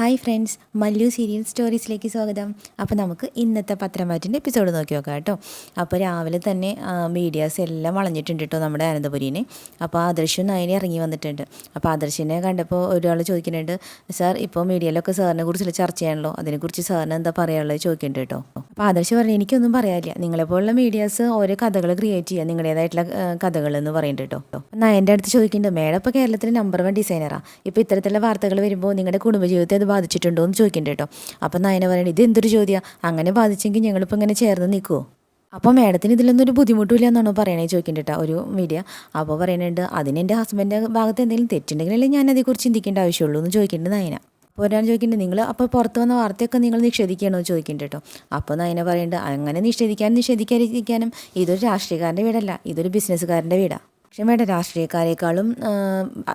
Hi friends Mallu serial സ്റ്റോറീസിലേക്ക് സ്വാഗതം. അപ്പോൾ നമുക്ക് ഇന്നത്തെ പത്രമാറ്റിന്റെ എപ്പിസോഡ് നോക്കി നോക്കാം കേട്ടോ. അപ്പോൾ രാവിലെ തന്നെ മീഡിയാസ് എല്ലാം വളഞ്ഞിട്ടുണ്ട് കേട്ടോ നമ്മുടെ അനന്തപുരീനെ. അപ്പോൾ ആദർശും നയനെ ഇറങ്ങി വന്നിട്ടുണ്ട്. അപ്പോൾ ആദർശിനെ കണ്ടപ്പോൾ ഒരാൾ ചോദിക്കുന്നുണ്ട് സാർ ഇപ്പോൾ മീഡിയയിലൊക്കെ സാറിനെ കുറിച്ചുള്ള ചർച്ച ചർച്ചയാണല്ലോ. അതിനെക്കുറിച്ച് സാറിന് എന്താ പറയാനുള്ളത് ചോദിക്കുന്നുണ്ട് കേട്ടോ. അപ്പോൾ ആദർശ് പറഞ്ഞു എനിക്കൊന്നും പറയാനില്ല. നിങ്ങളെപ്പോലുള്ള മീഡിയാസ് ഓരോ കഥകൾ ക്രിയേറ്റ് ചെയ്യുക. നിങ്ങളുടേതായിട്ടുള്ള കഥകൾ എന്ന് പറയുന്നുണ്ട് കേട്ടോ. നയന്റെ അടുത്ത് ചോദിക്കുന്നുണ്ട് മേഡം ഇപ്പോൾ കേരളത്തിലെ നമ്പർ വൺ ഡിസൈനറാണ് ഇപ്പോൾ ഇത്തരത്തിലുള്ള വാർത്തകൾ വരുമ്പോൾ നിങ്ങളുടെ കുടുംബജീവിതത്തെ അത് ബാധിച്ചിട്ടുണ്ടോ എന്ന് ചോദിക്കണ്ടേ കേട്ടോ. അപ്പം നയന പറയുന്നത് ഇത് എന്തൊരു ചോദ്യമാണ് അങ്ങനെ ബാധിച്ചെങ്കിൽ ഞങ്ങളിപ്പോൾ ഇങ്ങനെ ചേർന്ന് നിൽക്കുമോ അപ്പോൾ മാഡത്തിന് ഇതിലൊന്നും ഒരു ബുദ്ധിമുട്ടില്ല എന്നാണോ പറയണേ ചോദിക്കുന്നുണ്ട് ഒരു മീഡിയ അപ്പോൾ പറയുന്നുണ്ട് അതിന് എന്റെ ഹസ്ബൻഡിന്റെ ഭാഗത്ത് എന്തെങ്കിലും തെറ്റുണ്ടെങ്കിലല്ലേ ഞാൻ അതേക്കുറിച്ച് ചിന്തിക്കേണ്ട ആവശ്യമുള്ളൂ എന്ന് ചോദിക്കേണ്ടത് നയന. അപ്പോൾ ഒരാൾ ചോദിക്കുന്നുണ്ട് നിങ്ങൾ അപ്പോൾ പുറത്ത് വന്ന വാർത്തയൊക്കെ നിങ്ങൾ നിഷേധിക്കണോ ചോദിക്കുന്നുണ്ട് കേട്ടോ. അപ്പോൾ നയന പറയുന്നുണ്ട് അങ്ങനെ നിഷേധിക്കാനും നിഷേധിക്കാതിരിക്കാനും ഇതൊരു രാഷ്ട്രീയക്കാരന്റെ വീടല്ല ഇതൊരു ബിസിനസ്സുകാരന്റെ വീടാണ് പക്ഷേ വേണ്ട രാഷ്ട്രീയക്കാരെക്കാളും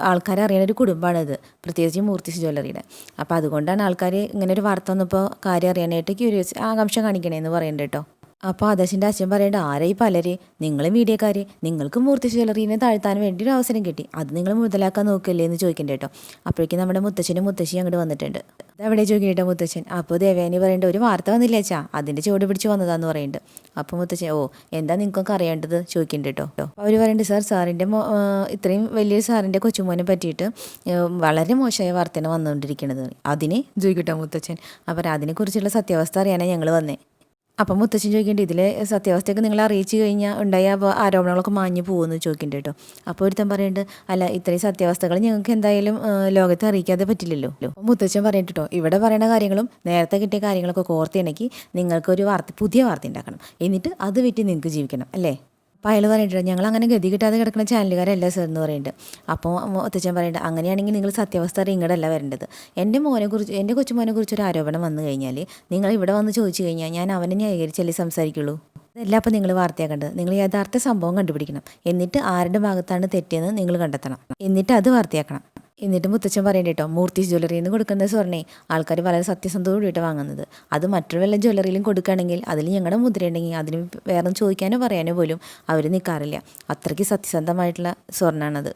ആൾക്കാരെ അറിയുന്ന ഒരു കുടുംബമാണിത് പ്രത്യേകിച്ച് മൂർത്തിസ് ജ്വല്ലറിയുടെ അപ്പോൾ അതുകൊണ്ടാണ് ആൾക്കാർ ഇങ്ങനെ ഒരു വാർത്ത വന്നപ്പോൾ കാര്യം അറിയാനായിട്ട് ക്യൂരിയസ് ആകാംക്ഷ കാണിക്കണേന്ന് പറയുന്നുണ്ട് കേട്ടോ. അപ്പോൾ ആദർശിന്റെ അച്ഛൻ പറയേണ്ട ആരായി പലരെ? നിങ്ങൾ മീഡിയക്കാർ നിങ്ങൾക്ക് മൂർത്തി ജ്വല്ലറീനെ താഴ്ത്താൻ വേണ്ടി ഒരു അവസരം കിട്ടി. അത് നിങ്ങൾ മുതലാക്കാൻ നോക്കില്ലേ എന്ന് ചോദിക്കണ്ട കേട്ടോ. അപ്പോഴേക്കും നമ്മുടെ മുത്തശ്ശനും മുത്തശ്ശിയും അങ്ങോട്ട് വന്നിട്ടുണ്ട്. അതവിടെ ചോദിക്കട്ടോ മുത്തശ്ശൻ? അപ്പോൾ ദേവേനി പറയേണ്ട ഒരു വാർത്ത വന്നില്ല അച്ഛാ? അതിന്റെ ചുവട് പിടിച്ച് വന്നതാന്ന് പറയുന്നുണ്ട് അപ്പോൾ മുത്തശ്ശൻ ഓ എന്താ നിങ്ങൾക്കൊക്കെ അറിയേണ്ടത്? ചോദിക്കുന്നുണ്ട് കേട്ടോ. അവർ പറയുന്നുണ്ട് സാർ സാറിന്റെ ഇത്രയും വലിയ സാറിന്റെ കൊച്ചുമോനെ പറ്റിയിട്ട് വളരെ മോശമായ വാർത്തയാണ് വന്നുകൊണ്ടിരിക്കുന്നത് അതിനെ ചോദിക്കട്ടോ മുത്തച്ഛൻ അപ്പോൾ അതിനെക്കുറിച്ചുള്ള സത്യാവസ്ഥ അറിയാനാണ് ഞങ്ങൾ വന്നേ. അപ്പം മുത്തച്ഛൻ ചോദിക്കേണ്ട ഇതിലെ സത്യാവസ്ഥയൊക്കെ നിങ്ങൾ അറിയിച്ചു കഴിഞ്ഞാൽ ഉണ്ടായ ആരോപണങ്ങളൊക്കെ മാഞ്ഞു പോകുമെന്ന് ചോദിക്കേണ്ട കേട്ടോ. അപ്പോൾ ഒരുത്തൻ പറയുന്നുണ്ട് അല്ല ഇത്രയും സത്യാവസ്ഥകൾ ഞങ്ങൾക്ക് എന്തായാലും ലോകത്തെ അറിയിക്കാതെ പറ്റില്ലല്ലോ. മുത്തച്ഛൻ പറയണ്ട കേട്ടോ ഇവിടെ പറയുന്ന കാര്യങ്ങളും നേരത്തെ കിട്ടിയ കാര്യങ്ങളൊക്കെ കോർത്തിണക്കി നിങ്ങൾക്കൊരു വാർത്ത പുതിയ വാർത്ത ഉണ്ടാക്കണം. എന്നിട്ട് അത് വിറ്റ് നിങ്ങൾക്ക് ജീവിക്കണം അല്ലേ? അപ്പോൾ അയാൾ പറഞ്ഞിട്ടുണ്ട് ഞങ്ങൾ അങ്ങനെ ഗതി കിട്ടാതെ കിടക്കുന്ന ചാനലുകാരല്ല സർ എന്ന് പറയുന്നുണ്ട് അപ്പോൾ ഒത്തച്ഛൻ പറയുന്നുണ്ട് അങ്ങനെയാണെങ്കിൽ നിങ്ങൾ സത്യാവസ്ഥ ഇങ്ങടല്ല വരേണ്ടത്. എന്റെ മോനെ കുറിച്ച് എന്റെ കൊച്ചുമോനെ കുറിച്ച് ഒരു ആരോപണം വന്നു കഴിഞ്ഞാൽ നിങ്ങൾ ഇവിടെ വന്ന് ചോദിച്ചു കഴിഞ്ഞാൽ ഞാൻ അവനെ ന്യായീകരിച്ചല്ലേ സംസാരിക്കുള്ളൂ? അതല്ല അപ്പോൾ നിങ്ങൾ വാർത്തയാക്കേണ്ടത്. നിങ്ങൾ യഥാർത്ഥ സംഭവം കണ്ടുപിടിക്കണം. എന്നിട്ട് ആരുടെ ഭാഗത്താണ് തെറ്റിയെന്ന് നിങ്ങൾ കണ്ടെത്തണം. എന്നിട്ട് അത് വാർത്തയാക്കണം. എന്നിട്ട് മുത്തച്ഛൻ പറയണ്ട കേട്ടോ മൂർത്തി ജ്വല്ലറിയിൽ നിന്ന് കൊടുക്കുന്ന സ്വർണേ ആൾക്കാർ വളരെ സത്യസന്ധതയോടുകൂടിയിട്ട് വാങ്ങുന്നത്. അത് മറ്റൊരു വല്ല ജ്വല്ലറിയിലും കൊടുക്കുകയാണെങ്കിൽ അതിൽ ഞങ്ങളുടെ മുദ്രയുണ്ടെങ്കിൽ അതിന് വേറെ ചോദിക്കാനോ പറയാനോ പോലും അവർ നിൽക്കാറില്ല അത്രയ്ക്ക് സത്യസന്ധമായിട്ടുള്ള സ്വർണമാണത്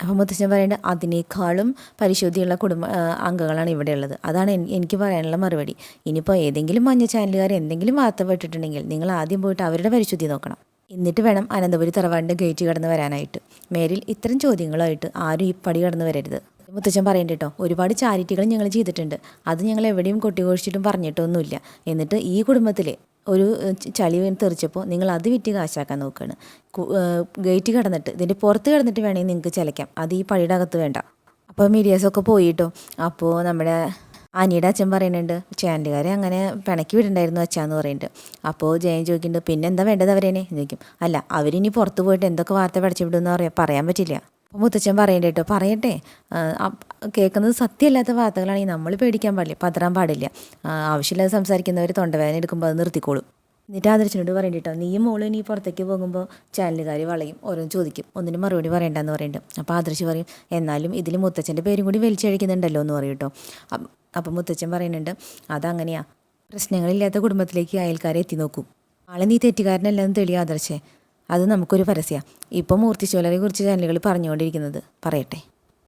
അപ്പം മുത്തച്ഛൻ പറയേണ്ടത് അതിനേക്കാളും പരിശുദ്ധിയുള്ള കുടുംബ അംഗങ്ങളാണ് ഇവിടെ ഉള്ളത്. അതാണ് എനിക്ക് പറയാനുള്ള മറുപടി. ഇനിയിപ്പോൾ ഏതെങ്കിലും മഞ്ഞ ചാനലുകാർ എന്തെങ്കിലും വാർത്ത പെട്ടിട്ടുണ്ടെങ്കിൽ നിങ്ങൾ ആദ്യം പോയിട്ട് അവരുടെ പരിശുദ്ധി നോക്കണം. എന്നിട്ട് വേണം അനന്തപുരി തറവാടിന്റെ ഗേറ്റ് കടന്ന് വരാനായിട്ട്. മേരിൽ ഇത്തരം ചോദ്യങ്ങളായിട്ട് ആരും ഈ പടി കടന്ന് വരരുത്. മുത്തച്ഛൻ പറയണ്ട കേട്ടോ ഒരുപാട് ചാരിറ്റികൾ ഞങ്ങൾ ചെയ്തിട്ടുണ്ട്. അത് ഞങ്ങൾ എവിടെയും കൊട്ടിഘോഷിച്ചിട്ടും പറഞ്ഞിട്ടൊന്നുമില്ല. എന്നിട്ട് ഈ കുടുംബത്തിലെ ഒരു ചളി തെറിച്ചപ്പോൾ നിങ്ങൾ അത് വിറ്റ് കാശാക്കാൻ നോക്കുകയാണ് ഗേറ്റ് കടന്നിട്ട് ഇതിന്റെ പുറത്ത് കടന്നിട്ട് വേണമെങ്കിൽ നിങ്ങൾക്ക് ചലയ്ക്കാം. അത് ഈ പടിയുടെ അകത്ത് വേണ്ട. അപ്പോൾ മീഡിയാസൊക്കെ പോയിട്ടോ അപ്പോൾ നമ്മുടെ അനിയുടെ അച്ഛൻ പറയുന്നുണ്ട് ചാനലുകാരെ അങ്ങനെ പിണക്കി വിടണ്ടായിരുന്നു അച്ഛാന്ന് പറയുന്നുണ്ട് അപ്പോൾ ജയൻ ചോദിക്കുന്നുണ്ട് പിന്നെ എന്താ വേണ്ടത് അവരേനെ? ചോദിക്കും. അല്ല അവരിനി പുറത്ത് പോയിട്ട് എന്തൊക്കെ വാർത്ത പഠിച്ചു വിടുമെന്ന് പറയാം പറയാൻ പറ്റില്ല. അപ്പോൾ മുത്തച്ഛൻ പറയണ്ട കേട്ടോ പറയട്ടെ കേൾക്കുന്നത് സത്യമല്ലാത്ത വാർത്തകളാണെങ്കിൽ നമ്മൾ പേടിക്കാൻ പാടില്ല പതറാൻ പാടില്ല. ആവശ്യമില്ലാതെ സംസാരിക്കുന്നവർ തൊണ്ടവേദന എടുക്കുമ്പോൾ അത് നിർത്തിക്കോളും. എന്നിട്ട് ആദർശനോട് പറയണ്ടിട്ടോ. നീ മോൾ ഇനി പുറത്തേക്ക് പോകുമ്പോൾ ചാനലുകാർ വളയും ഓരോന്ന് ചോദിക്കും. ഒന്നിനും മറുപടി പറയണ്ടെന്ന് പറയുന്നുണ്ട് അപ്പോൾ ആദർശ് പറയും എന്നാലും ഇതിൽ മുത്തച്ഛന്റെ പേരും കൂടി വലിച്ചഴിക്കുന്നുണ്ടല്ലോ എന്ന് പറയും കേട്ടോ അപ്പം മുത്തച്ഛൻ പറയുന്നുണ്ട് അതങ്ങനെയാ. പ്രശ്നങ്ങളില്ലാത്ത കുടുംബത്തിലേക്ക് അയൽക്കാരെ എത്തി നോക്കും. ആളെ നീ തെറ്റുകാരനല്ലെന്ന് തെളിയ ആദർശേ. അത് നമുക്കൊരു പരസ്യമാണ് ഇപ്പോൾ മൂർത്തിശോലരെ കുറിച്ച് ചാനലുകൾ പറഞ്ഞുകൊണ്ടിരിക്കുന്നത്. പറയട്ടെ.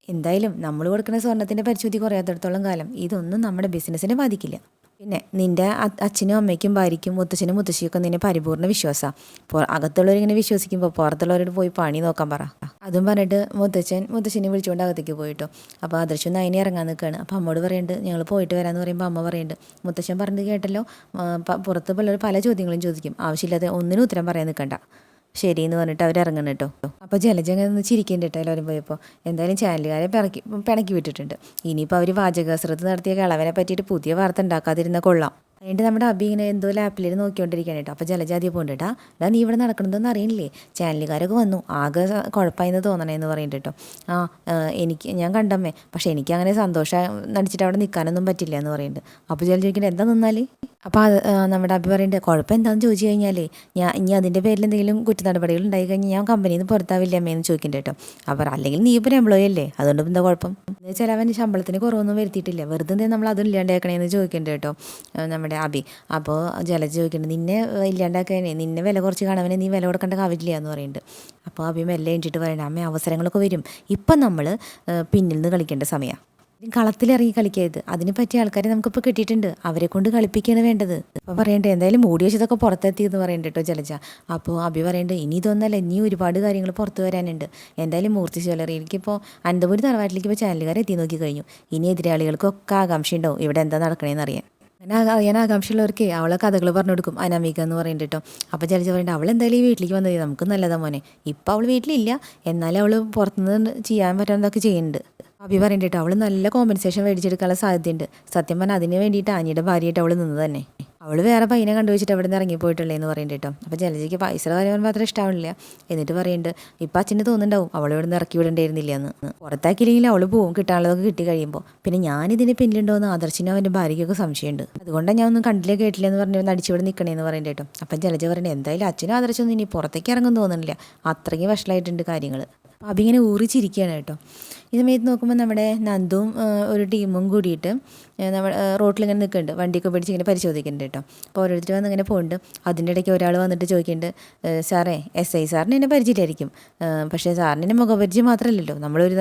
എന്തായാലും നമ്മൾ കൊടുക്കുന്ന സ്വർണത്തിന്റെ പരിശോധി കുറയാത്തടത്തോളം കാലം. ഇതൊന്നും നമ്മുടെ ബിസിനസ്സിനെ ബാധിക്കില്ല. പിന്നെ നിന്റെ അച്ഛനും അമ്മയ്ക്കും ഭാര്യയ്ക്കും മുത്തച്ഛനും മുത്തശ്ശിയൊക്കെ നിന്നെ പരിപൂർണ വിശ്വാസമാണ് അകത്തുള്ളവരിങ്ങനെ വിശ്വസിക്കുമ്പോൾ പുറത്തുള്ളവരോട് പോയി പണി നോക്കാൻ പറ. അതും പറഞ്ഞിട്ട് മുത്തച്ഛൻ മുത്തശ്ശനെ വിളിച്ചുകൊണ്ട് അകത്തേക്ക് പോയിട്ടോ. അപ്പോൾ ആദർശം നയനെ ഇറങ്ങാൻ നിൽക്കുകയാണ് അപ്പോൾ അമ്മോട് പറയുന്നുണ്ട് ഞങ്ങൾ പോയിട്ട് വരാമെന്ന് പറയുമ്പോൾ അമ്മ പറയുന്നുണ്ട് മുത്തച്ഛൻ പറഞ്ഞത് കേട്ടല്ലോ? പുറത്ത് പിള്ളേർ പല ചോദ്യങ്ങളും ചോദിക്കും. ആവശ്യമില്ലാതെ ഒന്നിനും ഉത്തരം പറയാൻ നിൽക്കണ്ട ശരി എന്ന് പറഞ്ഞിട്ട് അവർ ഇറങ്ങണം കേട്ടോ അപ്പോൾ ജലജങ്ങ ഒന്ന് ചിരിക്കേണ്ട കേട്ടോ എല്ലാവരും പോയപ്പോൾ എന്തായാലും ചാനലുകാരെ പിണക്കി പിണക്കി വിട്ടിട്ടുണ്ട്. ഇനിയിപ്പോൾ അവർ വാചകസൃത്ത് നടത്തിയ കളവനെ പറ്റിയിട്ട് പുതിയ വാർത്ത ഉണ്ടാക്കാതിരുന്ന കൊള്ളാം. അതിന്റെ നമ്മുടെ അബി ഇങ്ങനെ എന്തോ ലാപ്പിൽ നോക്കിക്കൊണ്ടിരിക്കുകയാണ് കേട്ടോ. അപ്പോൾ ജലജാതി കേട്ടോ. അതാ നീ ഇവിടെ നടക്കണതെന്ന് അറിയില്ലേ? ചാനലുകാരൊക്കെ വന്നു. ആകെ കുഴപ്പമായിരുന്നു തോന്നണേ എന്ന് പറയുന്നുണ്ട് കേട്ടോ. ആ എനിക്ക് ഞാൻ കണ്ടമ്മേ പക്ഷേ എനിക്ക് അങ്ങനെ സന്തോഷം നടിച്ചിട്ട് അവിടെ നിൽക്കാനൊന്നും പറ്റില്ല എന്ന് പറയുന്നുണ്ട്. അപ്പോൾ ജല ചോദിക്കുന്നത് എന്താ നിന്നാൽ അപ്പോൾ അത് നമ്മുടെ അബി പറയുന്നുണ്ട് കുഴപ്പം എന്താണെന്ന് ചോദിച്ചു കഴിഞ്ഞാൽ ഞാൻ ഇനി അതിന്റെ പേരിൽ എന്തെങ്കിലും കുറ്റ നടപടികൾ ഉണ്ടായി കഴിഞ്ഞാൽ ഞാൻ കമ്പനിയിൽ നിന്ന് പുറത്താവില്ല അമ്മയെന്ന് ചോദിക്കുന്നുണ്ട് കേട്ടോ. അപ്പോൾ അല്ലെങ്കിൽ നീ ഇപ്പോൾ എംപ്ലോയി അല്ലേ? അതുകൊണ്ട് എന്താ കുഴപ്പം? എന്ന് വെച്ചാൽ അവൻ ശമ്പളത്തിന് കുറവൊന്നും വരുത്തിയിട്ടില്ല. വെറുതെ നമ്മൾ അതും ഇല്ലാണ്ടാക്കണേന്ന് ചോദിക്കുന്നുണ്ട് കേട്ടോ. നമ്മുടെ അബി. അപ്പോൾ ജലജ ചോദിക്കുന്നുണ്ട് നിന്നെ ഇല്ലാണ്ടാക്കാനേ നിന്നെ വില കുറച്ച് കാണവനെ നീ വില കൊടുക്കേണ്ട കാവില്ല എന്ന് പറയുന്നുണ്ട്. അപ്പോൾ അബി മെല്ലെ എഞ്ചിട്ട് പറയുന്നത് അമ്മ അവസരങ്ങളൊക്കെ വരും. ഇപ്പം നമ്മൾ പിന്നിൽ നിന്ന് കളിക്കേണ്ട സമയമാണ് കളത്തിലിറങ്ങി കളിക്കരുത്. അതിന് പറ്റിയ ആൾക്കാരെ നമുക്കിപ്പോൾ കിട്ടിയിട്ടുണ്ട്. അവരെ കൊണ്ട് കളിപ്പിക്കുകയാണ് വേണ്ടത്. അപ്പോൾ പറയണ്ടേ എന്തായാലും മൂടി വെച്ചതൊക്കെ പുറത്തെത്തി എന്ന് പറയണ്ട കേട്ടോ ജലജ. അപ്പോൾ അഭി പറയണ്ട് ഇനി ഇതൊന്നല്ല ഇനി ഒരുപാട് കാര്യങ്ങൾ പുറത്ത് വരാനുണ്ട്. എന്തായാലും മൂർത്തി ജ്വല്ലറി എനിക്കിപ്പോൾ അനന്തപുരി തറവാട്ടിലേക്ക് ഇപ്പോൾ ചാനലുകാർ എത്തി നോക്കി കഴിഞ്ഞു. ഇനി എതിരാളികൾക്കൊക്കെ ആകാംക്ഷയുണ്ടാവും. ഇവിടെ എന്താ നടക്കണേന്ന് അറിയാൻ. അങ്ങനെ അറിയാൻ ആകാംക്ഷയുള്ളവർക്ക് അവളെ കഥകൾ പറഞ്ഞു കൊടുക്കും അനാമിക എന്ന് പറയുന്നുണ്ട് കേട്ടോ അപ്പോൾ ചലിച്ച് പറയുന്നുണ്ട് അവൾ എന്തായാലും ഈ വീട്ടിലേക്ക് വന്നത് നമുക്ക് നല്ലതാ മോനെ. ഇപ്പോൾ അവൾ വീട്ടിലില്ല. എന്നാലും അവൾ പുറത്തുനിന്ന് ചെയ്യാൻ പറ്റാവുന്നതൊക്കെ ചെയ്യുന്നുണ്ട് അഭി പറയുന്നുണ്ട് അവൾ നല്ല കോമ്പൻസേഷൻ മേടിച്ചെടുക്കാനുള്ള സാധ്യതയുണ്ട്. സത്യം പറഞ്ഞാൽ അതിന് വേണ്ടിയിട്ട് ആനിയുടെ ഭാര്യയായിട്ട് അവൾ നിന്ന് തന്നെ. അവൾ വേറെ പയ്യനെ കണ്ടുവച്ചിട്ട് അവിടെ നിന്ന് ഇറങ്ങിപ്പോയിട്ടുള്ളതെന്ന് പറയുന്നുണ്ട് കേട്ടോ. അപ്പോൾ ജലജയ്ക്ക് പൈസയുടെ കാര്യം മാത്രം ഇഷ്ടമാവില്ല എന്നിട്ട് പറയുന്നുണ്ട് ഇപ്പം അച്ഛന് തോന്നുന്നുണ്ടാവും അവൾ ഇവിടെ നിന്ന് ഇറക്കി വിടണ്ടായിരുന്നില്ല എന്ന്. പുറത്താക്കിയില്ലെങ്കിൽ അവൾ പോവും കിട്ടാനുള്ളതൊക്കെ കിട്ടി കഴിയുമ്പോൾ പിന്നെ ഞാൻ ഞാനിതിന് പിന്നിലുണ്ടോ എന്ന് ആദർശിനും അവന്റെ ഭാര്യയ്ക്കൊക്കെ സംശയമുണ്ട്. അതുകൊണ്ടാണ് ഞാൻ ഒന്നും കണ്ടില്ല കേട്ടില്ല എന്ന് പറഞ്ഞ് നടിച്ചിവിടെ നിൽക്കണേന്ന് പറയുന്നുണ്ട് കേട്ടോ. അപ്പം ജലജ പറയുന്നത് എന്തായാലും അച്ഛനും ആദർശൊന്നും ഇനി പുറത്തേക്ക് ഇറങ്ങും തോന്നുന്നില്ല അത്രയ്ക്ക് വഷളായിട്ടുണ്ട് കാര്യങ്ങൾ അപ്പം അഭിങ്ങനെ ഊറിച്ചിരിക്കുകയാണ് കേട്ടോ. ഈ സമയത്ത് നോക്കുമ്പോൾ നമ്മുടെ നന്ദും ഒരു ടീമും കൂടിയിട്ട് നമ്മൾ റോട്ടിൽ ഇങ്ങനെ നിൽക്കുന്നുണ്ട് വണ്ടിയൊക്കെ പിടിച്ച് ഇങ്ങനെ പരിശോധിക്കുന്നുണ്ട് കേട്ടോ. അപ്പോൾ ഓരോരുത്തർ വന്ന് ഇങ്ങനെ പോകുന്നുണ്ട് അതിന്റെ ഇടയ്ക്ക് ഒരാൾ വന്നിട്ട് ചോദിക്കുന്നുണ്ട് സാറേ എസ് ഐ സാറിന് എന്നെ പരിചയമായിരിക്കും പക്ഷേ സാറിന് എന്നെ മുഖപരിചയം മാത്രമല്ലല്ലോ. നമ്മൾ ഒരു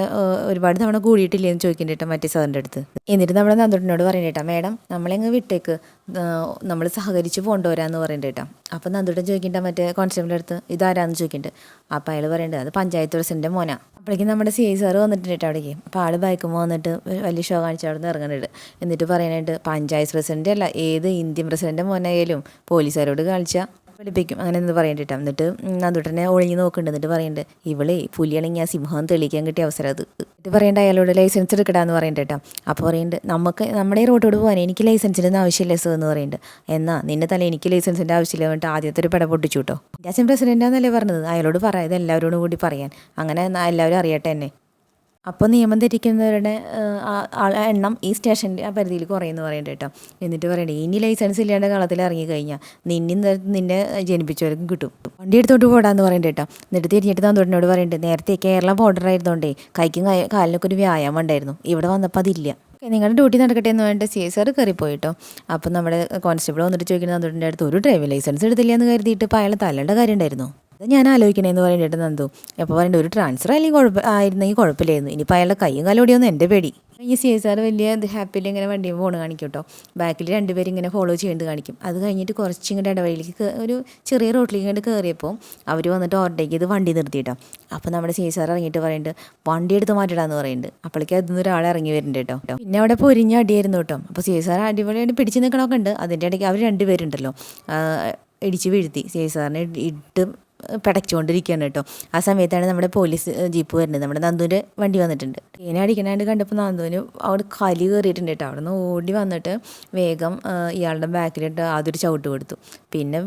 ഒരുപാട് തവണ കൂടിയിട്ടില്ലേ എന്ന് ചോദിക്കുന്നുണ്ട് കേട്ടോ മറ്റേ സാറിന്റെ അടുത്ത്. എന്നിട്ട് നമ്മുടെ നന്ദുട്ടിനോട് പറയുന്നത് കേട്ടോ മേഡം നമ്മളെങ്ങ് വിട്ടേക്ക് നമ്മൾ സഹകരിച്ച് പോകേണ്ടവരാന്ന് പറയുന്നുണ്ട് കേട്ടോ. അപ്പോൾ നന്ദുട്ടൻ ചോദിക്കേണ്ട മറ്റേ കോൺസ്റ്റബിളിന്റെ അടുത്ത് ഇതാരാന്ന് ചോദിക്കുന്നുണ്ട്. അപ്പോൾ അയാൾ പറയേണ്ടത് അത് പഞ്ചായത്ത് പ്രസിഡന്റെ മോനാ. അപ്പോഴേക്കും നമ്മുടെ സി ഐ സാറ് വന്നിട്ടുണ്ട് കേട്ടോ അവിടേക്ക് അപ്പോൾ ആൾ ബൈക്കുമ്പോൾ വന്നിട്ട് വലിയ ഷോ കാണിച്ച് അവിടെ നിന്ന് ഇറങ്ങുന്നുണ്ട് എന്നിട്ട് പറയാനായിട്ട് പഞ്ചായത്ത് പ്രസിഡന്റ് അല്ല ഏത് ഇന്ത്യൻ പ്രസിഡന്റ് മോനായാലും പോലീസുകാരോട് കാണിച്ചാൽ വിളിപ്പിക്കും. അങ്ങനെ എന്ന് പറയണ്ടിട്ട് എന്നിട്ട് നന്ദുട്ടനെ ഒളിഞ്ഞു നോക്കുന്നുണ്ട്. എന്നിട്ട് പറയുന്നുണ്ട് ഇവളെ പുലിയാണെങ്കിൽ ആ സിംഹം തെളിയിക്കാൻ കിട്ടിയ അവസരം അത്. എന്നിട്ട് പറയേണ്ട അയാളോട് ലൈസൻസ് എടുക്കടാന്ന് കേട്ടോ. അപ്പോൾ പറയുന്നുണ്ട് നമുക്ക് നമ്മുടെ റോഡോട് പോകാൻ എനിക്ക് ലൈസൻസിന്റെ ആവശ്യമില്ല സോ എന്ന് പറയുന്നുണ്ട് എന്നാ നിന്റെ തല എനിക്ക് ലൈസൻസിന്റെ ആവശ്യമില്ല എന്നിട്ട് ആദ്യത്തെ ഒരു പട പൊട്ടിച്ചു കേട്ടോ. അച്ഛൻ പ്രസിഡന്റാന്നല്ലേ പറഞ്ഞത്? അയാളോട് പറയാം ഇത് എല്ലാവരോടും കൂടി പറയാൻ. അങ്ങനെ എല്ലാവരും അറിയട്ടെ എന്നെ. അപ്പോൾ നിയമം തെറ്റിക്കുന്നവരുടെ എണ്ണം ഈ സ്റ്റേഷന്റെ ആ പരിധിയിൽ കുറയുമെന്ന് പറയുന്നുണ്ട് കേട്ടോ. എന്നിട്ട് പറയണ്ടേ ഇനി ലൈസൻസ് ഇല്ലാണ്ട് കളത്തിൽ ഇറങ്ങി കഴിഞ്ഞാൽ നിന്നെ നിന്നെ ജനിപ്പിച്ചവർക്കും കിട്ടും. വണ്ടി എടുത്തോട്ട് പോടാന്ന് പറയണ്ട കേട്ടോ. എന്നിട്ട് തിരിഞ്ഞിട്ട് തന്തോടിനോട് പറയുന്നുണ്ട് നേരത്തെ കേരള ബോർഡർ ആയിരുന്നോണ്ടേ കൈക്കും കാലിനൊക്കെ ഒരു വ്യായാമം ഉണ്ടായിരുന്നു. ഇവിടെ വന്നപ്പോൾ അതില്ല. നിങ്ങളുടെ ഡ്യൂട്ടി നടക്കട്ടെ എന്ന് പറഞ്ഞിട്ട് സി എസ് ആർ കയറിപ്പോയിട്ടോ അപ്പം നമ്മുടെ കോൺസ്റ്റബിൾ വന്നിട്ട് ചോദിക്കുന്ന തന്നോട്ടിന്റെ അടുത്ത് ഒരു ഡ്രൈവിംഗ് ലൈസൻസ് എടുത്തില്ല എന്ന് കരുതിയിട്ട് ഇപ്പോൾ അയാൾ തല്ലേണ്ട കാര്യം ഉണ്ടായിരുന്നു? അത് ഞാൻ ആലോചിക്കണേന്ന് പറഞ്ഞിട്ട് നന്ദു. അപ്പോൾ ഒരു ട്രാൻസ്ഫർ അല്ലെങ്കിൽ കുഴപ്പം ആയിരുന്നെങ്കിൽ കുഴപ്പമില്ലായിരുന്നു. ഇനിയിപ്പോൾ അയാളുടെ കൈയും കാലും ഓടിയൊന്നും എന്റെ പേടി. ഈ സി എസ് ആർ വലിയ ഹാപ്പിയിൽ ഇങ്ങനെ വണ്ടി ഫോൺ കാണിക്കും കേട്ടോ ബാക്കിൽ രണ്ടുപേരും ഇങ്ങനെ ഫോളോ ചെയ്യേണ്ടത് കാണിക്കും. അത് കഴിഞ്ഞിട്ട് കുറച്ച് ഇങ്ങോട്ട് ഇടവഴിയിലേക്ക് ഒരു ചെറിയ റോട്ടിലേക്ക് ഇങ്ങോട്ട് കയറിയപ്പോൾ അവർ വന്നിട്ട് ഓവർടേക്ക് ചെയ്ത് വണ്ടി നിർത്തിയിട്ടോ. അപ്പോൾ നമ്മുടെ സി എസ് ആർ ഇറങ്ങിയിട്ട് പറയുന്നുണ്ട് വണ്ടി എടുത്ത് മാറ്റിടാന്ന് പറയുന്നുണ്ട് അപ്പോഴേക്കും അതിൽ ഒരാൾ ഇറങ്ങി വരുന്നുണ്ട് കേട്ടോ. പിന്നെ അവിടെ പൊരിഞ്ഞ അടിയായിരുന്നു കേട്ടോ. അപ്പോൾ സി എസ് ആർ അടിപൊളിയായിട്ട് പിടിച്ച് നിൽക്കണമൊക്കെ ഉണ്ട്. അതിന്റെ ഇടയ്ക്ക് അവർ രണ്ടുപേരുണ്ടല്ലോ. ഇടിച്ച് വീഴ്ത്തി. സി എസ് ആറിനെ ഇട്ട് പിടച്ചുകൊണ്ടിരിക്കുകയാണ് കേട്ടോ. ആ സമയത്താണ് നമ്മുടെ പോലീസ് ജീപ്പ് വരുന്നത്. നമ്മുടെ നന്ദുവിന്റെ വണ്ടി വന്നിട്ടുണ്ട്. ട്രെയിനെ അടിക്കണാണ്ട് കണ്ടപ്പോൾ നന്ദുവിന് അവിടെ കലി കയറിയിട്ടുണ്ട് കേട്ടോ. അവിടെ നിന്ന് ഓടി വന്നിട്ട് വേഗം ഇയാളുടെ ബാക്കിലിട്ട് അതൊരു ചവിട്ട് കൊടുത്തു. പിന്നെ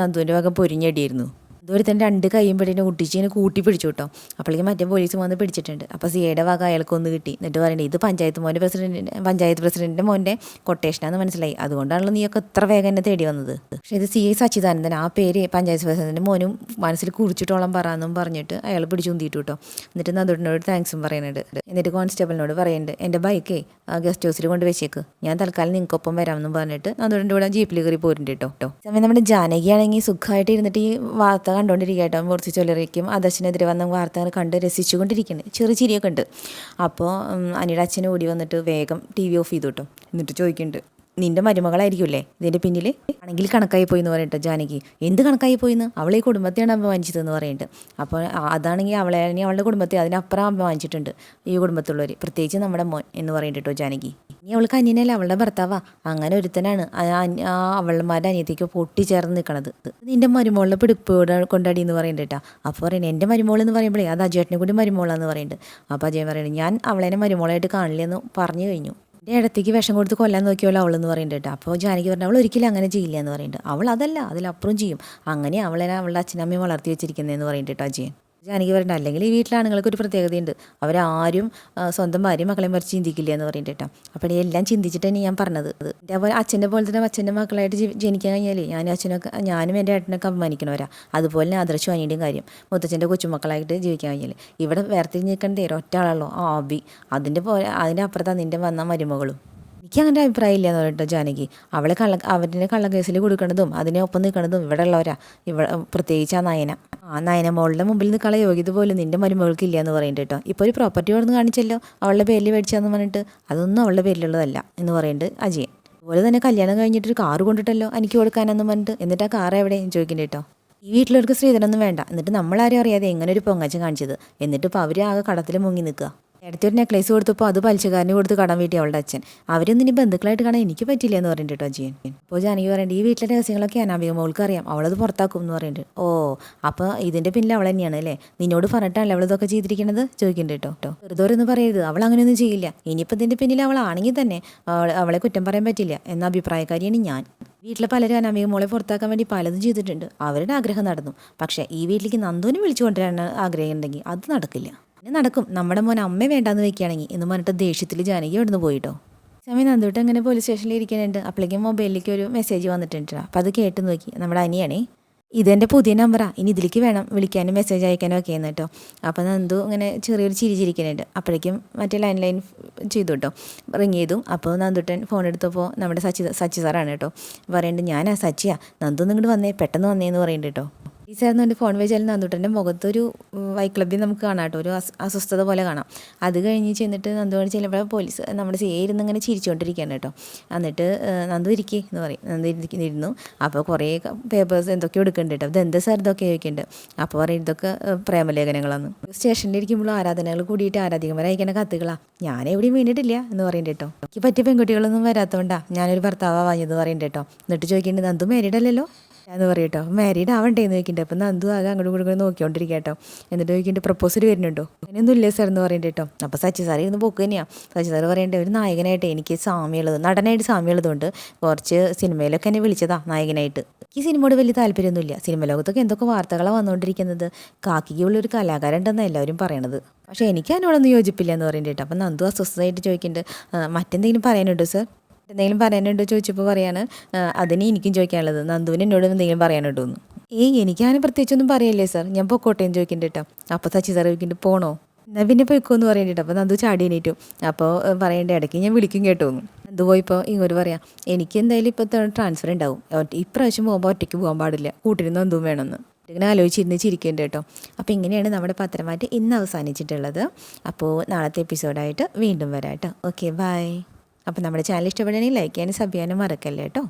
നന്ദുവിന്റെ വക പൊരിഞ്ഞടിയായിരുന്നു. ഇതുവരെ രണ്ട് കൈയും പെട്ടിട്ട് കുട്ടിച്ച് ഇങ്ങനെ കൂട്ടി പിടിച്ചു കേട്ടോ. അപ്പോഴേക്കും മറ്റേ പോലീസ് വന്ന് പിടിച്ചിട്ടുണ്ട്. അപ്പോൾ സിയുടെ വക അയാൾക്കൊന്ന് കിട്ടി. എന്നിട്ട് പറയണ്ടേ ഇത് പഞ്ചായത്ത് മോന്റെ പ്രസിഡന്റിന്റെ പഞ്ചായത്ത് പ്രസിഡന്റിന്റെ മോന്റെ കൊട്ടേഷനാന്ന് മനസ്സിലായി. അതുകൊണ്ടാണല്ലോ നീയൊക്കെ ഇത്ര വേഗം എന്നെ തേടി വന്നത്. പക്ഷേ ഇത് സി എ സച്ചിദാനന്ദൻ ആ പേര് പഞ്ചായത്ത് പ്രസിഡന്റിന്റെ മോനും മനസ്സിൽ കുറിച്ചിട്ടോളം പറയാമെന്നും പറഞ്ഞിട്ട് അയാൾ പിടിച്ചു ഉന്തിയിട്ടു കേട്ടോ. എന്നിട്ട് നന്ദോട്ടിനോട് താങ്ക്സും പറയുന്നുണ്ട് എന്നിട്ട് കോൺസ്റ്റബിളിനോട് പറയുന്നുണ്ട് എന്റെ ബൈക്കേ ഗസ്റ്റ് ഹൗസിൽ കൊണ്ട് വെച്ചേക്ക്. ഞാൻ തൽക്കാലം നിങ്ങൾക്കൊപ്പം വരാമെന്നും പറഞ്ഞിട്ട് നന്ദോട്ടിന്റെ കൂടെ ജീപ്പിൽ കയറി പോരുന്നുണ്ട് കേട്ടോ. സമയം നമ്മുടെ ജാനകിയാണെങ്കിൽ സുഖമായിട്ട് ഇരുന്നിട്ട് ഈ വാർത്ത കണ്ടുകൊണ്ടിരിക്കുക കേട്ടോ. ചൊല്ലറിയിക്കും. ചൊല്ലറിക്കും ആദർശിനെതിരെ വന്ന വാർത്തകൾ കണ്ട് രസിച്ചുകൊണ്ടിരിക്കുന്നത് ചെറിയ ചിരിയൊക്കെ ഉണ്ട്. അപ്പോൾ അനിയുടെ അച്ഛൻ ഓടി വന്നിട്ട് വേഗം ടി വി ഓഫ് ചെയ്തു കേട്ടോ. എന്നിട്ട് ചോദിക്കുന്നുണ്ട്. നിന്റെ മരുമകളായിരിക്കുമല്ലേ? ഇതിന്റെ പിന്നിൽ ആണെങ്കിൽ കണക്കായി പോയി എന്ന് പറയട്ടെ ജാനകി. എന്ത് കണക്കായി പോയിന്ന്? അവളെ ഈ കുടുംബത്തെയാണ് അപമാനിച്ചതെന്ന് പറയുന്നുണ്ട് അപ്പോൾ അതാണെങ്കിൽ അവളെ അല്ലെങ്കിൽ അവളുടെ കുടുംബത്തെ അതിനപ്പുറം അപമാനിച്ചിട്ടുണ്ട് ഈ കുടുംബത്തിലുള്ളവർ പ്രത്യേകിച്ച് നമ്മുടെ മോൻ എന്ന് പറയുന്നുണ്ട് കേട്ടോ ജാനകി. ഇനി അവൾക്ക് അന്യനല്ല അവളുടെ ഭർത്താവാ. അങ്ങനെ ഒരുത്തനാണ് ആ അവളുമാരുടെ അനിയത്തേക്ക് പൊട്ടിച്ചേർന്ന് നിൽക്കണത് നിന്റെ മരുമോളിനെ പിടിപ്പോടെ കൊണ്ടാടി എന്ന് പറയുന്നുണ്ട് അപ്പോൾ പറയുന്നത് എന്റെ മരുമോൾ എന്ന് പറയുമ്പോഴേ അത് അജയേട്ടനെ കൂടി മരുമോളാന്ന് പറയുന്നുണ്ട് അപ്പോൾ അജയൻ പറയുന്നത് ഞാൻ അവളേനെ മരുമോളായിട്ട് കാണില്ലെന്ന് പറഞ്ഞു കഴിഞ്ഞു. എന്റെ ഇടത്തേക്ക് വിഷം കൊടുത്ത് കൊല്ലാൻ നോക്കിയോളൂ അവളെന്ന് പറയുന്നുണ്ട് അപ്പോൾ ജാനകി പറഞ്ഞു അവൾ ഒരിക്കലും അങ്ങനെ ചെയ്യില്ല എന്ന് പറയുന്നുണ്ട്. അവൾ അതല്ല അതിലപ്പുറം ചെയ്യും. അങ്ങനെ അവളെ അവളുടെ അച്ഛനമ്മയും വളർത്തി വെച്ചിരിക്കുന്നതെന്ന് പറയുന്നുണ്ട് കേട്ടോ അജയൻ. ജാനകി പറയണ്ട അല്ലെങ്കിൽ ഈ വീട്ടിലെ ആണുങ്ങൾക്ക് ഒരു പ്രത്യേകതയുണ്ട്. അവരാരും സ്വന്തം ഭാര്യയും മക്കളെ മറിച്ച് ചിന്തിക്കില്ല എന്ന് പറയുന്നുണ്ട് കേട്ടോ. അപ്പോൾ എല്ലാം ചിന്തിച്ചിട്ട് തന്നെ ഞാൻ പറഞ്ഞത്. എന്റെ പോലെ അച്ഛന്റെ പോലെ തന്നെ അച്ഛന്റെ മക്കളായിട്ട് ജനിക്കാൻ കഴിഞ്ഞാൽ ഞാനും അച്ഛനൊക്കെ ഞാനും എന്റെ ഏട്ടനൊക്കെ അഭിമാനിക്കണവരാ. അതുപോലെ തന്നെ ആദർശവും അനിയുടെയും കാര്യം. മുത്തച്ഛന്റെ കൊച്ചുമക്കളായിട്ട് ജീവിക്കാൻ കഴിഞ്ഞാൽ ഇവിടെ വേർതിരിഞ്ഞ് നിൽക്കേണ്ടത് ഒറ്റ ആളല്ലോ ആ ആബി അതിന്റെ പോലെ അതിന്റെ അപ്പുറത്താണ് നിന്റെ വന്ന മരുമകളും. എനിക്ക് അങ്ങനെ അഭിപ്രായം ഇല്ല എന്ന് പറഞ്ഞിട്ടോ ജാനകി. അവളെ കള്ള അവരുടെ കള്ളക്കേസിൽ കൊടുക്കണതും അതിനെ ഒപ്പം നിൽക്കണതും ഇവിടെ ഉള്ളവരാ ഇവിടെ പ്രത്യേകിച്ച് ആ നയന. ആ നയന മോളുടെ മുമ്പിൽ നിൽക്കാനുള്ള യോഗ്യത പോലും നിന്റെ മരുമകൾക്ക് ഇല്ല എന്ന് പറയുന്നുണ്ട് കേട്ടോ. ഇപ്പോൾ ഒരു പ്രോപ്പർട്ടി കൊടുന്ന് കാണിച്ചല്ലോ അവളുടെ പേരിൽ മേടിച്ചാന്ന് പറഞ്ഞിട്ട്. അതൊന്നും അവളുടെ പേരിലുള്ളതല്ല എന്ന് പറയുന്നുണ്ട് അജയൻ. അതുപോലെ തന്നെ കല്യാണം കഴിഞ്ഞിട്ട് ഒരു കാറ് കൊണ്ടിട്ടല്ലോ എനിക്ക് കൊടുക്കാനെന്ന് പറഞ്ഞിട്ട്. എന്നിട്ട് ആ കാർ എവിടെ? ചോദിക്കുന്നുണ്ട് കേട്ടോ. ഈ വീട്ടിലവർക്ക് സ്ത്രീധനൊന്നും വേണ്ട. എന്നിട്ട് നമ്മളാരും അറിയാതെ എങ്ങനെ ഒരു പൊങ്ങച്ചം കാണിച്ചത്? എന്നിട്ട് ഇപ്പോൾ അവർ ആകെ കടത്തിൽ മുങ്ങി നിൽക്കുക അടുത്ത ഒരു നെക്ലേസ് കൊടുത്തപ്പോൾ അത് പലിശക്കാരന് കൊടുത്ത് കടം വീട്ടി അവളുടെ അച്ഛൻ. അവരൊന്നും ഇനി ബന്ധുക്കളായിട്ട് കാണാൻ എനിക്ക് പറ്റില്ല എന്ന് പറഞ്ഞിട്ട് കേട്ടോ അജയൻ അപ്പോൾ ജാനകി പറയുന്നുണ്ട് ഈ വീട്ടിലെ രഹസ്യങ്ങളൊക്കെ അനാമിക മോൾക്ക് അറിയാം. അവളത് പുറത്താക്കും എന്ന് പറയുന്നുണ്ട് ഓ അപ്പോൾ ഇതിന്റെ പിന്നിൽ അവൾ തന്നെയാണ് അല്ലേ? നിന്നോട് പറഞ്ഞിട്ടാണല്ലോ അവളിതൊക്കെ ചെയ്തിരിക്കുന്നത് ചോദിക്കുന്നുണ്ട് കേട്ടോ. കേട്ടോ വെറുതെ ഒന്നും പറയരുത്. അവൾ അങ്ങനെയൊന്നും ചെയ്യില്ല. ഇനിയിപ്പോൾ ഇതിന്റെ പിന്നിൽ അവളാണെങ്കിൽ തന്നെ അവളെ കുറ്റം പറയാൻ പറ്റില്ല എന്ന അഭിപ്രായക്കാരിയാണ് ഞാൻ. വീട്ടിലെ പലരും അനാമിക മോളെ പുറത്താക്കാൻ വേണ്ടി പലതും ചെയ്തിട്ടുണ്ട്. അവരുടെ ആഗ്രഹം നടന്നു. പക്ഷേ ഈ വീട്ടിലേക്ക് നന്ദുവിനെ വിളിച്ചു ആഗ്രഹം ഉണ്ടെങ്കിൽ അത് നടക്കില്ല. പിന്നെ നടക്കും. നമ്മുടെ മോൻ അമ്മ വേണ്ടാന്ന് വെക്കുകയാണെങ്കിൽ എന്ന് പറഞ്ഞിട്ട് ദേഷ്യത്തിൽ ജാനകി ഇവിടുന്ന് പോയിട്ടോ. സമയം നന്ദോട്ട് അങ്ങനെ പോലീസ് സ്റ്റേഷനിൽ ഇരിക്കാനുണ്ട് അപ്പോഴേക്കും മൊബൈലിലേക്ക് ഒരു മെസ്സേജ് വന്നിട്ടുണ്ട് അപ്പോൾ അത് കേട്ട് നോക്കി. നമ്മുടെ അനിയാണേ. ഇതെന്റെ പുതിയ നമ്പറാ ഇനി ഇതിലേക്ക് വേണം വിളിക്കാനും മെസ്സേജ് അയക്കാനും ഒക്കെ എന്ന് കേട്ടോ അപ്പോൾ നന്ദു ഇങ്ങനെ ചെറിയൊരു ചിരി അപ്പോഴേക്കും മറ്റേ ലൈൻ ലൈൻ ചെയ്തു കേട്ടോ റിങ് ചെയ്തു. അപ്പോൾ നന്ദുട്ടൻ ഫോൺ എടുത്തപ്പോൾ നമ്മുടെ സച്ചി സച്ചി സാറാണ് കേട്ടോ പറയുന്നുണ്ട് ഞാനാ സച്ചിയാ. നന്ദു നിങ്ങോട്ട് വന്നേ. പെട്ടെന്ന് വന്നേ എന്ന് പറയുന്നുണ്ട് കേട്ടോ സാറിന് എന്റെ ഫോൺ വെച്ചാൽ നന്ദുട്ടന്റെ മുഖത്തൊരു വൈക്ലബ്യം നമുക്ക് കാണാം കേട്ടോ. ഒരു അസ് അസ്വസ്ഥത പോലെ കാണാം. അത് കഴിഞ്ഞ് ചെന്നിട്ട് നന്ദു ചെല്ലുമ്പോൾ പോലീസ് നമ്മുടെ സി ഇരുന്ന് ഇങ്ങനെ ചിരിച്ചുകൊണ്ടിരിക്കുകയാണ് കേട്ടോ. എന്നിട്ട് നന്ദു ഇരിക്കേ എന്ന് പറയും. നന്ദു ഇരിക്കുന്ന- അപ്പോൾ കുറേ പേപ്പേഴ്സ് എന്തൊക്കെ എടുക്കുന്നുണ്ട് കേട്ടോ. അത് എന്താ സാർ ഇതൊക്കെ ചോദിക്കുന്നുണ്ട്. അപ്പോൾ പറയും ഇതൊക്കെ പ്രേമലേഖനങ്ങളാണ് സ്റ്റേഷനിൽ ഇരിക്കുമ്പോൾ ആരാധനകൾ കൂടിയിട്ട് ആരാധികമാരെ അയക്കുന്ന കത്തുകളാണ് ഞാൻ എവിടെയും വീണിട്ടില്ല എന്ന് പറയുന്നുണ്ട് കേട്ടോ. എനിക്ക് പറ്റിയ പെൺകുട്ടികളൊന്നും വരാത്തതുകൊണ്ടാണ് ഞാനൊരു ഭർത്താവ് വാങ്ങിയത് പറയുന്നുണ്ട് കേട്ടോ. എന്നിട്ട് ചോദിക്കേണ്ടത് നന്ദു മാരീഡ് അല്ലല്ലോ? എന്ന് പറയും കേട്ടോ മാരീഡ് ആവണ്ടേ എന്ന് ചോദിക്കുന്നുണ്ട്. അപ്പം നന്ദു ആകെ അങ്ങോട്ടും ഇങ്ങോട്ടും നോക്കിക്കൊണ്ടിരിക്കുക കേട്ടോ. എന്നിട്ട് ചോദിക്കുന്നുണ്ട് പ്രപ്പോസൽ വരുന്നുണ്ടോ? അങ്ങനെയൊന്നും ഇല്ലേ സാർ എന്ന് പറയണ്ട കേട്ടോ. അപ്പോൾ സച്ചി സാർ ഇരുന്ന് പോക്ക് തന്നെയാണ് സച്ചി സാർ പറയേണ്ടത് ഒരു നായകനായിട്ട് എനിക്ക് സാമ്യമുള്ളത് നടനായിട്ട് സാമ്യമുള്ളതുകൊണ്ട് കുറച്ച് സിനിമയിലൊക്കെ എന്നെ വിളിച്ചതാ നായകനായിട്ട്. എനിക്ക് സിനിമയോട് വലിയ താല്പര്യമൊന്നുമില്ല. സിനിമ ലോകത്തൊക്കെ എന്തൊക്കെ വാർത്തകളാണ് വന്നുകൊണ്ടിരിക്കുന്നത് കാക്കിക്ക് ഉള്ളൊരു കലാകാരൻ ഉണ്ടെന്നാണ് എല്ലാവരും പറയണത്. പക്ഷേ എനിക്ക് അതിനോടൊന്നും യോജിപ്പില്ല എന്ന് പറയുന്നുണ്ട് കേട്ടോ. അപ്പം നന്ദു അസ്വസ്ഥമായിട്ട് ചോദിക്കുന്നുണ്ട് "ആ, മറ്റെന്തെങ്കിലും പറയാനുണ്ടോ സാർ എന്തെങ്കിലും പറയാനുണ്ടോ ചോദിച്ചപ്പോൾ പറയാണ് അതിനെ എനിക്കും ചോദിക്കാനുള്ളത്. നന്ദുവിന് എന്നോട് എന്തെങ്കിലും പറയാനുണ്ടോ എന്ന്. ഏയ് എനിക്കങ്ങനെ പ്രത്യേകിച്ചൊന്നും പറയല്ലേ സാർ. ഞാൻ പൊക്കോട്ടേന്ന് ചോദിക്കുന്നുണ്ട് അപ്പോൾ സച്ചി സാർ ചോദിക്കുന്നുണ്ട് പോണോ? എന്നാൽ പിന്നെ പോയിക്കോ എന്ന് പറയേണ്ടിട്ട് അപ്പോൾ നന്ദു ചാടി എണീറ്റു. അപ്പോൾ പറയേണ്ട ഇടയ്ക്ക് ഞാൻ വിളിക്കും കേട്ടോ നന്ദു പോയിപ്പോൾ ഇങ്ങോട്ട് പറയാം എനിക്ക് എന്തായാലും ഇപ്പോൾ ട്രാൻസ്ഫർ ഉണ്ടാവും ഇപ്രാവശ്യം പോകുമ്പോൾ ഒറ്റയ്ക്ക് പോകാൻ പാടില്ല. കൂട്ടിരുന്ന് നന്ദും വേണമെന്ന് ഇങ്ങനെ ആലോചിച്ചിരുന്ന് ചിരിക്കേണ്ട കേട്ടോ. അപ്പോൾ ഇങ്ങനെയാണ് നമ്മുടെ പത്രമായിട്ട് ഇന്ന് അവസാനിച്ചിട്ടുള്ളത്. അപ്പോൾ നാളത്തെ എപ്പിസോഡായിട്ട് വീണ്ടും വരാം കേട്ടോ. ഓക്കെ ബൈ അപ്പോൾ നമ്മുടെ ചാനൽ ഇഷ്ടപ്പെടുകയാണെങ്കിൽ ലൈക്ക് ചെയ്യാനും സബ് ചെയ്യാനും മറക്കല്ലേ കേട്ടോ